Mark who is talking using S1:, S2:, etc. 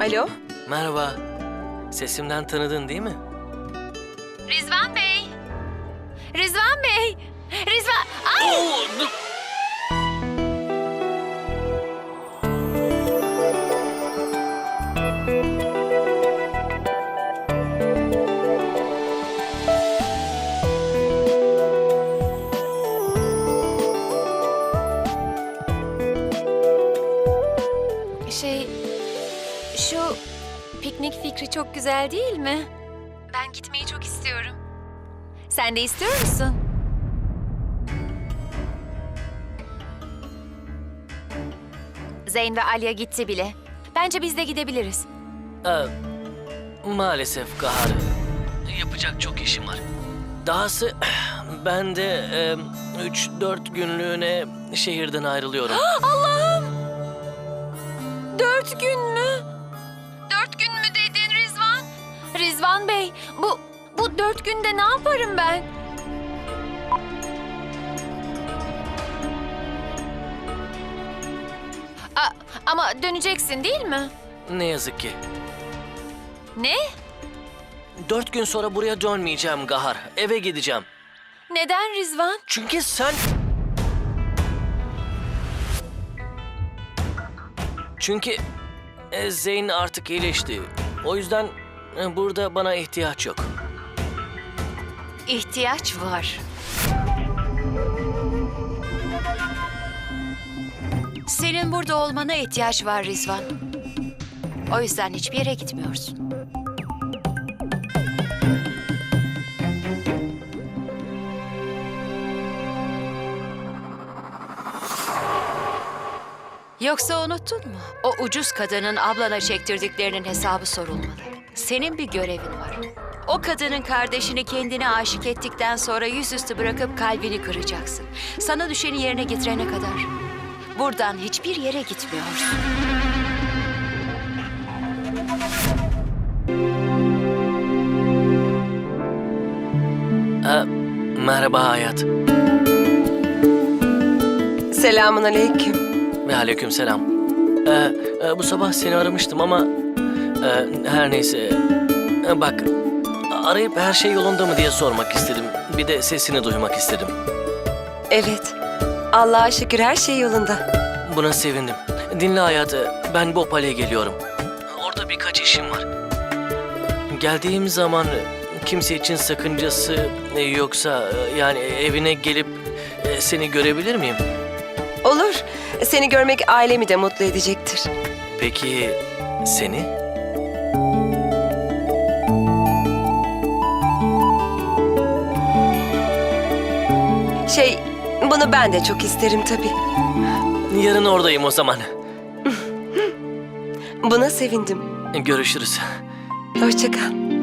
S1: Alo?
S2: Merhaba. Sesimden tanıdın değil mi?
S3: Rizvan Bey. Rizvan Bey. Şey, şu piknik fikri çok güzel değil mi? Ben gitmeyi çok istiyorum. Sen de istiyor musun? Zeyn ve Alya gitti bile. Bence biz de gidebiliriz.
S2: Ee, maalesef Kahar. Yapacak çok işim var. Dahası ben de 3-4 günlüğüne şehirden ayrılıyorum.
S3: Allah'ım! Dört gün mü? Dört gün mü dedin Rizvan? Rizvan Bey, bu bu dört günde ne yaparım ben? A- ama döneceksin değil mi?
S2: ne yazık ki.
S3: Ne?
S2: Dört gün sonra buraya dönmeyeceğim Gahar. Eve gideceğim.
S3: Neden Rizvan?
S2: Çünkü sen... Çünkü e, Zeyn artık iyileşti. O yüzden e, burada bana ihtiyaç yok.
S3: İhtiyaç var.
S4: Senin burada olmana ihtiyaç var Rizvan. O yüzden hiçbir yere gitmiyorsun. Yoksa unuttun mu? O ucuz kadının ablana çektirdiklerinin hesabı sorulmalı. Senin bir görevin var. O kadının kardeşini kendine aşık ettikten sonra yüzüstü bırakıp kalbini kıracaksın. Sana düşeni yerine getirene kadar. Buradan hiçbir yere gitmiyorsun.
S2: E, merhaba hayat.
S1: Selamun aleyküm.
S2: Ve aleyküm selam. E, e, bu sabah seni aramıştım ama... e, her neyse. E, bak, arayıp her şey yolunda mı diye sormak istedim. Bir de sesini duymak istedim.
S1: Evet. Allah'a şükür her şey yolunda.
S2: Buna sevindim. Dinle hayatı, ben Bhopal'e geliyorum. Orada birkaç işim var. Geldiğim zaman kimse için sakıncası yoksa e, yani evine gelip e, seni görebilir miyim?
S1: Olur. Seni görmek ailemi de mutlu edecektir.
S2: Peki seni?
S1: Şey, bunu ben de çok isterim tabii.
S2: Yarın oradayım o zaman.
S1: Buna sevindim.
S2: Görüşürüz.
S1: Hoşça kal.